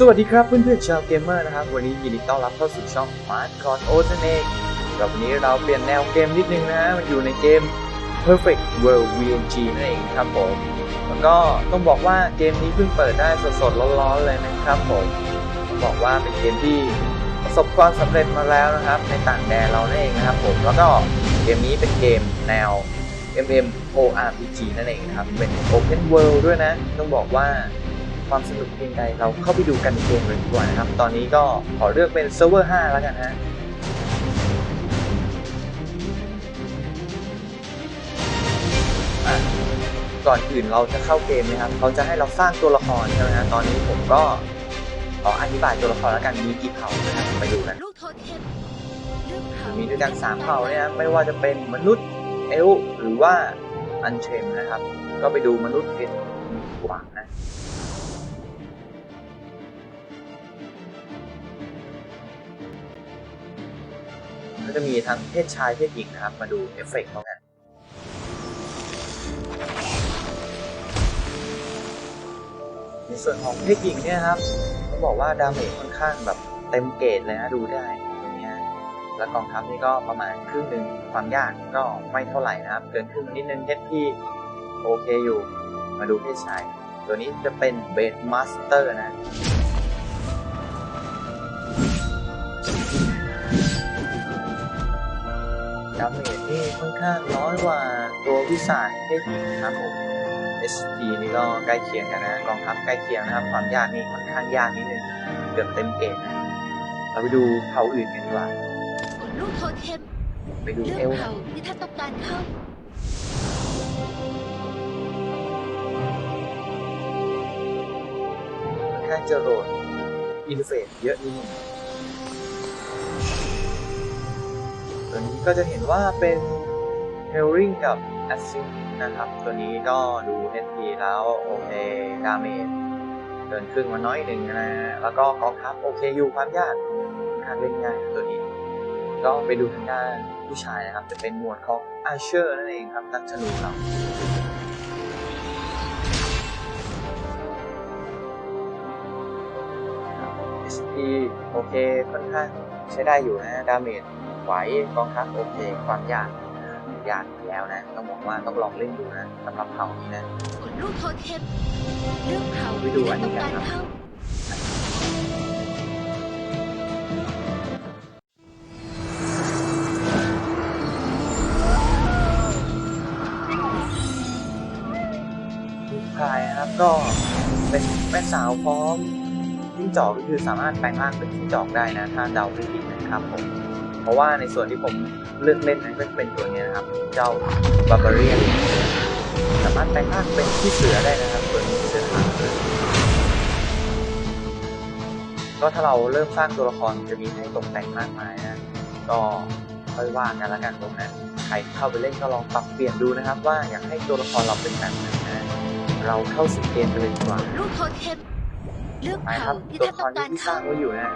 สวัสดีครับเพื่อนๆชาวเกมเมอร์นะครับ วันนี้ยินดีต้อนรับเข้าสู่ช่อง Smart c o n o นั่นเองกับวันนี้เราเปลี่ยนแนวเกมนิดนึงนะมันอยู่ในเกม Perfect World VNG นั่นเองครับผมแล้วก็ต้องบอกว่าเกมนี้เพิ่งเปิดได้สดๆร้อนๆเลยนะครับผมต้องบอกว่าเป็นเกมที่ประสบความสำเร็จมาแล้วนะครับ ในต่างแดนเรานั่นเองนะครับผมแล้วก็เกมนี้เป็นเกมแนว MMORPG นั่นเองนะครับเป็น Open World ด้วยนะ ต้องบอกว่า ความสนุกเพียงใดเราเข้าไปดูกันในเกมเลยดีกว่านะครับ ตอนนี้ก็ขอเลือกเป็นเซิร์ฟเวอร์5แล้วกันฮะอะก่อนอื่นเราจะเข้าเกมนะครับเขาจะให้เราสร้างตัวละครใช่ไหมฮะตอนนี้ผมก็ขออธิบายตัวละครแล้วกันมีกี่เผ่านะครับไปดูกันลูกโทเทมเลือกเผ่ามีด้วยกันสามเผ่าเนี่ยนะไม่ว่าจะเป็นมนุษย์เอลฟ์หรือว่าอันเทรมนะครับ ก็ไปดูมนุษย์เพชรดีกว่านะ จะมีทั้งเพศชายเพศหญิงนะครับ มาดูเอฟเฟกต์เขากันในส่วนของเพศหญิงเนี่ยครับต้องบอกว่าดาเมจค่อนข้างแบบเต็มเกรดเลยนะดูได้ตรงเนี้ยแล้วกองทัพนี่ก็ประมาณครึ่งหนึ่งความยากก็ไม่เท่าไหร่นะครับ เกินครึ่งนิดนึงเทที่โอเคอยู่ มาดูเพศชาย ตัวนี้จะเป็นเบสมาสเตอร์นะ ดาเมจนี่ค่อนข้างน้อยกว่าตัววิสานเพศหญิงนะครับผม SP นี่ก็ใกล้เคียงกันนะกองทัพใกล้เคียงนะครับ ความยากนี่ค่อนข้างยากนิดนึงเกือบเต็มเกณฑ์นะเราไปดูเผ่าอื่นกันดีกว่า กดลูกโทเทมไปดูเลือกเอลนะเผ่าที่ท่านต้องการเข้า ค่อนข้างจะโหลดอินเทอร์เฟซเยอะนิดนึง ตัวนี้ก็จะเห็นว่าเป็นเฮลริงกับแอสซินะครับ ตัวนี้ก็ดู HP แล้วโอเคดาเมจเกินครึ่งมาน้อยหนึ่งนะ แล้วก็กองทัพโอเคอยู่ความยากค่อนข้างเล่นง่ายตัวนี้ ก็ไปดูทางด้านผู้ชายนะครับ จะเป็นหมวดของอาเชอร์นั่นเองครับนักธนูเรา SP โอเคค่อนข้างใช้ได้อยู่นะ ดาเมจ ไหวกองทัพโอเคความยากนะยากอยู่แล้วนะต้องบอกว่าต้องลองเล่นดูนะสำหรับเผ่านี้นะกดลูกโทเทมเลือกเผ่าไปดูที่อัท่านนนี้ต้องกันการครับเข้าลูกพายนะครับก็เป็นแม่สาวพร้อมจิ้งจอกก็คือสามารถแปลงร่างเป็นจิ้งจอกได้นะ ถ้าเดาไม่ผิดนะครับผม เพราะว่าในส่วนที่ผมเลือกเล่นนั้นก็จะเป็นตัวนี้นะครับ เจ้าบาบาเรียนสามารถแปลงร่างเป็นที่เสือได้นะครับตัวนี้เสือขาวเลยก็ถ้าเราเริ่มสร้างตัวละครจะมีให้ตกแต่งมากมายนะก็ค่อยว่ากันแล้วกันตรงนั้นใครเข้าไปเล่นก็ลองปรับเปลี่ยนดูนะครับ ว่าอยากให้ตัวละครเราเป็นแบบไหนนะเราเข้าสู่เกมกันเลยดีกว่าลูกโทเทมเลือกไปคเผ่ารับที่ตัวท่าละนคต้อรงการที่สร้าเข้างไว้อยู่นะ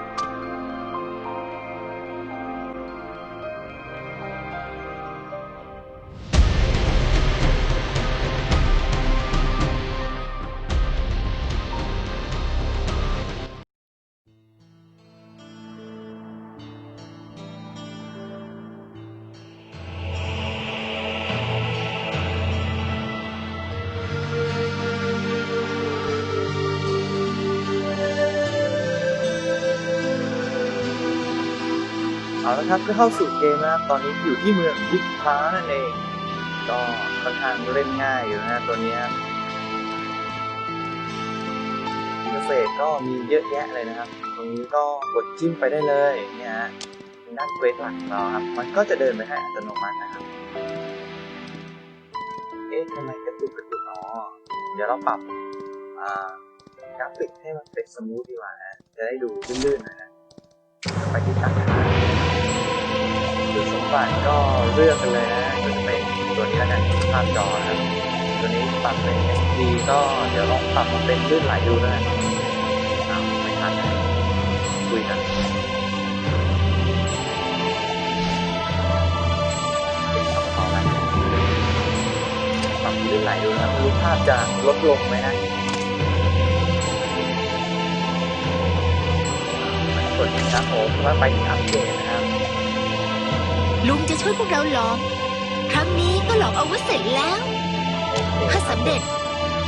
เอาละครับก็เข้าสู่เกมนะครับตอนนี้อยู่ที่เมืองวิกพานั่นเองก็ค่อนข้างเล่นง่ายอยู่นะตัวนี้ครับอินเทอร์เฟซก็มีเยอะแยะเลยนะครับ ตรงนี้ก็กดจิ้มไปได้เลยเนี่ยฮะทางด้านเควสหลักของเราครับ มันก็จะเดินไปให้อัตโนมัตินะครับ เอ๊ะทำไมกระตุกกระตุกอ๋อเดี๋ยวเราปรับอ่ากราฟิกให้มันเป็นสมูทดีกว่านะ จะได้ดูลื่นๆหน่อยนะ ไปที่ตัด คือสมบัติก็เลือกกันเลยนะก็จะเป็นตัวนี้แล้วกันภาพจอครับตัวนี้ปรับเป็น SD ก็เดี๋ยวลองปรับมาเป็นลื่นไหลดูนะอ้าวไม่ทันคุยกันเป็นสองต่อไปปรับลื่นไหลดูนะครับไม่รู้ภาพจะลดลงไหมนะครับผมว่าไปอัปเกรดนะครับ ลุงจะช่วยพวกเราหลอก ครั้งนี้ก็หลอกเอาวุธเสร็จแล้ว ถ้าสำเร็จ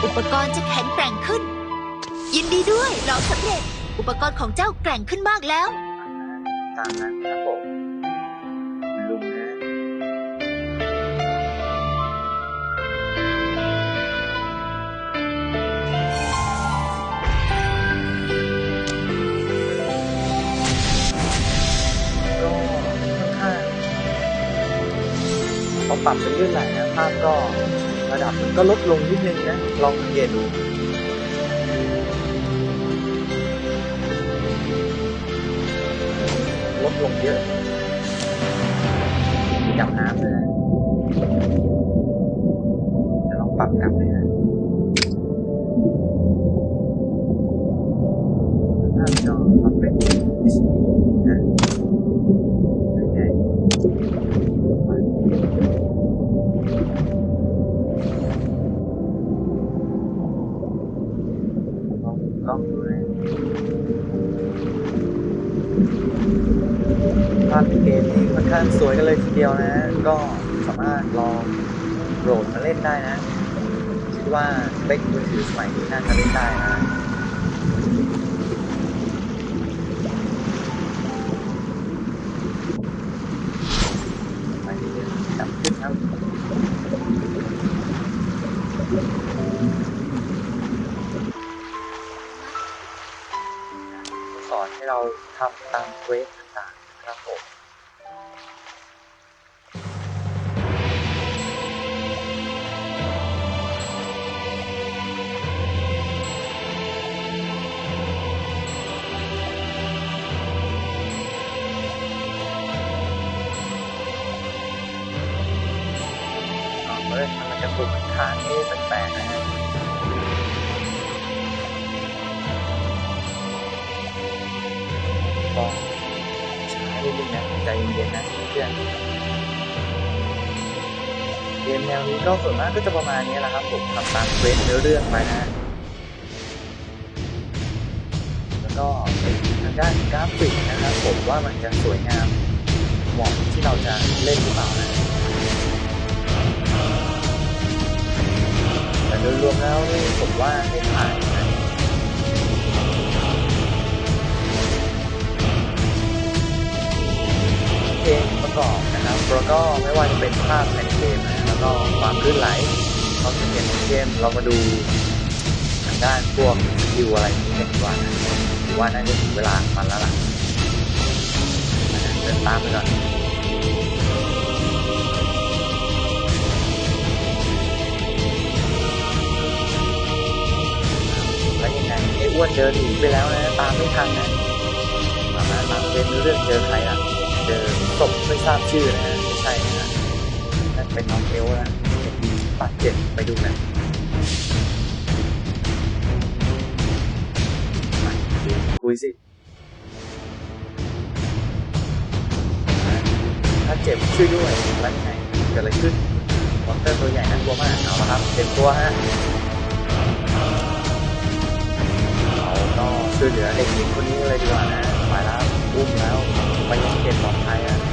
อุปกรณ์จะแข็งแกร่งขึ้น ยินดีด้วยหลอกสำเร็จ อุปกรณ์ของเจ้าแกร่งขึ้นมากแล้ว ตามนั้นครับ ปรับไปเรื่อยๆนะภาพก็ระดับมันก็ลดลงนิดนึงนะ ลองสังเกตดูลดลงเยอะมีดำน้ำเลยนะลองปรับกลับเลยนะ ภาพในเกมนี่ค่อนข้างสวยกันเลยทีเดียวนะ ก็สามารถลองโหลดมาเล่นได้นะ คิดว่าเล็กมือถือสมัยนี้น่าจะเล่นได้นะจับขึ้นครับสอนให้เราทำตามเควส ครับผมอ๋อเฮ้ยมันจะปลุกค้างเอ๊ะแปลก เย็นๆนะเพื่อนเกมแนวนี้ก็ส่วนมากก็จะประมาณนี้แหละครับผมทำตามเควสเนื้อเรื่องไปนะแล้วก็ทางด้านกราฟิกนะครับผมว่ามันจะสวยงามเหมาะที่เราจะเล่นหรือเปล่านะแต่โดยรวมแล้วผมว่าให้ผ่าน แล้วก็ไม่ว่าจะเป็นภาพในเกมนะแล้วก็ความลื่นไหลความเสถียรของเกมเรามาดูทางด้านพวกสกิลอะไรนี้กันดีกว่านะถือว่าน่าจะถึงเวลามันแล้วล่ะเดินตามไปก่อนแล้วยังไงไอ้อ้วนเดินหนีไปแล้วนะตามไม่ทันนะมามาตามเป็นเรื่องเจอใครล่ะเจอศพไม่ทราบชื่อนะฮะ เป็นน้องเอลนะบาดเจ็บไปดูนะคุยสิ ถ้าเจ็บช่วยด้วยแล้วไงเกิดอะไรขึ้นมอนเตอร์ตัวใหญ่น่ากลัวมากเอาละครับเต็มตัวฮะเราก็ช่วยเหลือเด็กหญิงคนนี้เลยดีกว่านะมาแล้วอุ้มแล้วไปยังเขตปลอดภัยอะ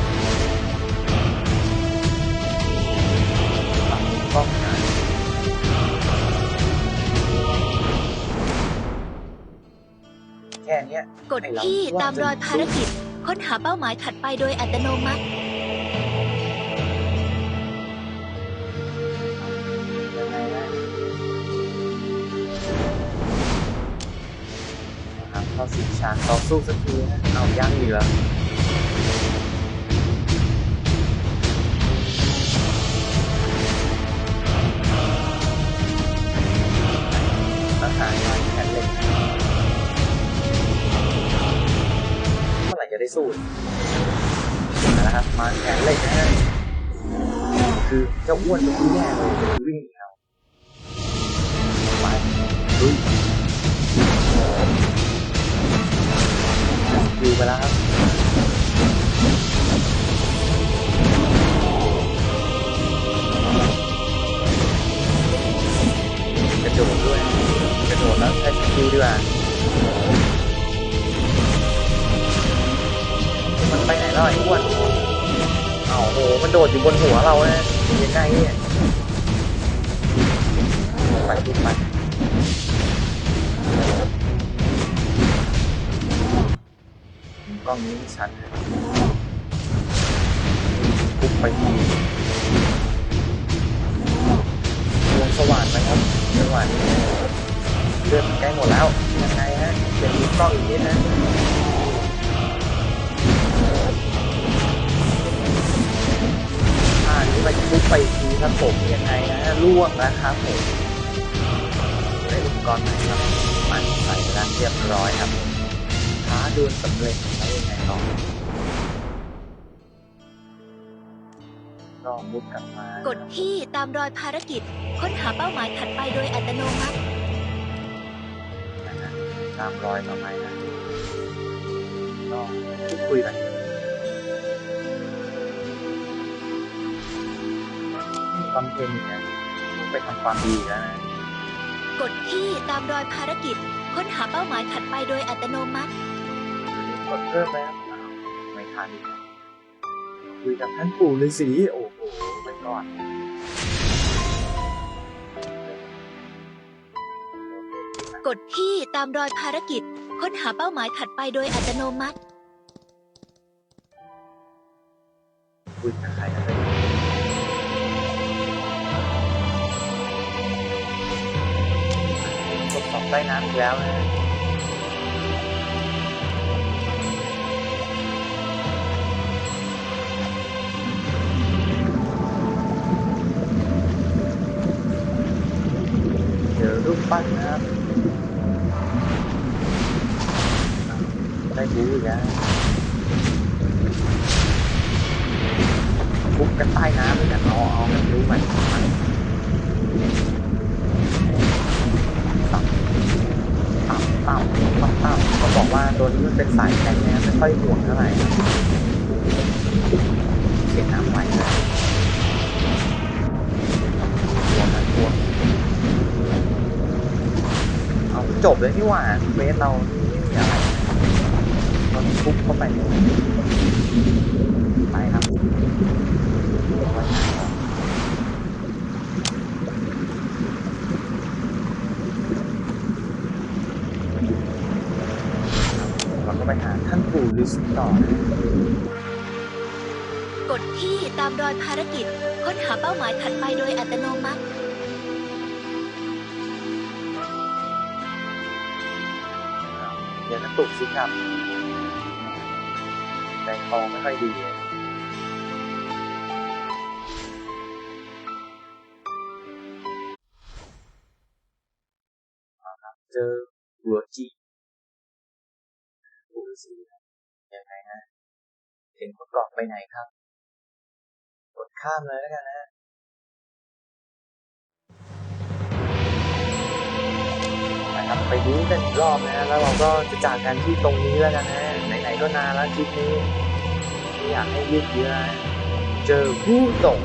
ค่เนี้ยกดที่ตามรอยภารกิจ ค้นหาเป้าหมายถัดไปโดยอัตโนมัติยังไงนะนะครับเข้าสิฉากต่อสู้สักทีนะเอายังอีกเหรอ เมื่อไหร่จะได้สู้มาแล้วครับ มาแขนเล็กนะฮะคือเจ้าอ้วนตัวนี้แน่เลยจะวิ่งหนีเราไปลุยดูไปแล้วครับกระโดดด้วยกระโดดแล้วใช้สกิลดีกว่า แล้วไอ้อ้วนเอาโห มันโดดอยู่บนหัวเรานะยังไงเนี่ยไปทุกไปกล้องนี้ชัดนะปุ๊บไปทีวงสว่างไหมครับจังหวะนี้เลือดใกล้หมดแล้วยังไงฮะเดี๋ยวมีกล้องอีกนิดนะ ไปปุ๊บไปทีครับผมยังไงนะล่วงนะครับผมได้อุปกรณ์ไหนครับมันใส่ไปแล้วเรียบร้อยครับท้าดวลสำเร็จแล้วยังไงต่อก็มุดกลับมากดที่ตามรอยภารกิจ ค้นหาเป้าหมายถัดไปโดยอัตโนมัตินะฮะตามรอยต่อไปนะก็พูดคุยกัน บำเพ็ญเนี่ยไปทำความดีแล้วนะกดที่ตามรอยภารกิจ ค้นหาเป้าหมายถัดไปโดยอัตโนมัติ กดเพิ่มแล้วอ้าวไม่ทันคุยกับท่านปู่ฤาษีโอ้โหไปก่อนกดที่ตามรอยภารกิจ ค้นหาเป้าหมายถัดไปโดยอัตโนมัติคุยกับใครอะไรทดสอบใต้น้ำอีกแล้วนะ เดี๋ยวรูปปั้นนะครับได้บูอีกแล้ว ปุ๊บกันใต้น้ำเลยนะเอาเอาไม่รู้มันมันต่ำต่ำต่ำต่ำต่ำก็บอก ว่าตัวนี้มันเป็นสายแข็งนะไม่ค่อยห่วงเท่าไหร่เก็บน้ำไหวนะห่วงนะห่วงเอาจบเลยที่หว่าเฟสเราไม่มีอะไรเราทุบเข้าไปไปครับ เราก็ไปหาท่านปู่ฤาษี ต่อนะกดที่ตามรอยภารกิจ ค้นหาเป้าหมายถัดไปโดยอัตโนมัติเดี๋ยวน้ำตุกสิครับใจคอไม่ค่อยดีเลยเอาครับเจอหัวจีปู่ฤา เห็นคนเกาะไปไหนครับกดข้ามเลยแล้วกันนะนะครับไปดูกันอีกรอบนะแล้วเราก็จะจากกันที่ตรงนี้แล้วกันนะไหนๆก็นานแล้วคลิปนี้ไม่อยากให้ยืดเยื้อเจอผู้ส่ง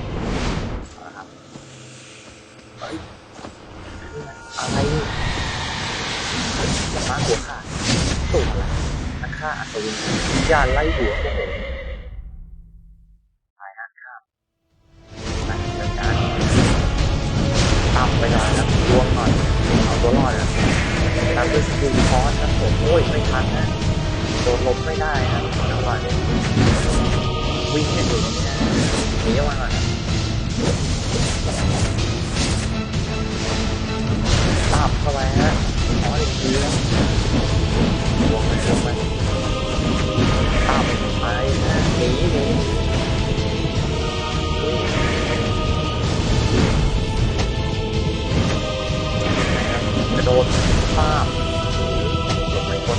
นะครับเฮ้ยอะไรนี่มาหัวขาดตัวอะไรนักฆ่าอัศวินยานไล่หัวโอ้โห ไปหน่อยนะรวมหน่อยเอาตัวรอดนะตามด้วยสกิลคอร์สครับผมโอ้ยไม่ทันนะโดนลบไม่ได้นะจังหวะนี้วิ่งกันอยู่ตรงนี้นะหนีออกมาก่อนนะตับเข้าไปฮะคอร์สอีกทีนะลงไปลงไปตับไปนะหนีหนี โดดป้าบลงไปกด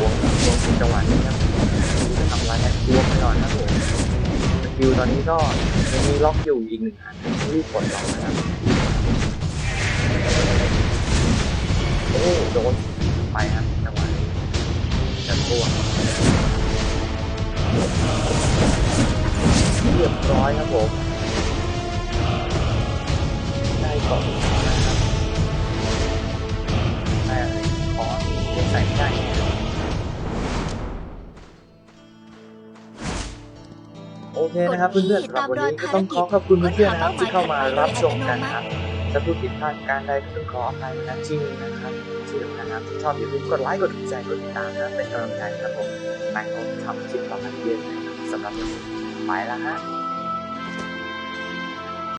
วงวงจังหวะนี้ครับจะทำอะไรนะวงไปก่อนครับผมสกิลตอนนี้ก็ยังมีล็อกอยู่อีกหนึ่งอันต้งรีบกดล็อกนะครับโอ้โดนไปครับจังหวะนี้จะตัวเรียบร้อยครับผม กล่องนะครับแต่ขอที่ใส่ไม่ได้โอเคนะครับเพื่อนๆสำหรับวันนี้ก็ต้องขอขอบคุณเพื่อนๆนะครับที่เข้ามารับชมกันครับถ้าผู้ติดตามการใดก็ต้องขออภัยนะจริงนะครับที่สำคัญครับชอบอย่าลืมกดไลค์กดถูกใจกดติดตามนะเป็นกำลังใจครับผมนายคงทำคลิปต่อไปเรื่อยๆสำหรับไปแล้วฮะ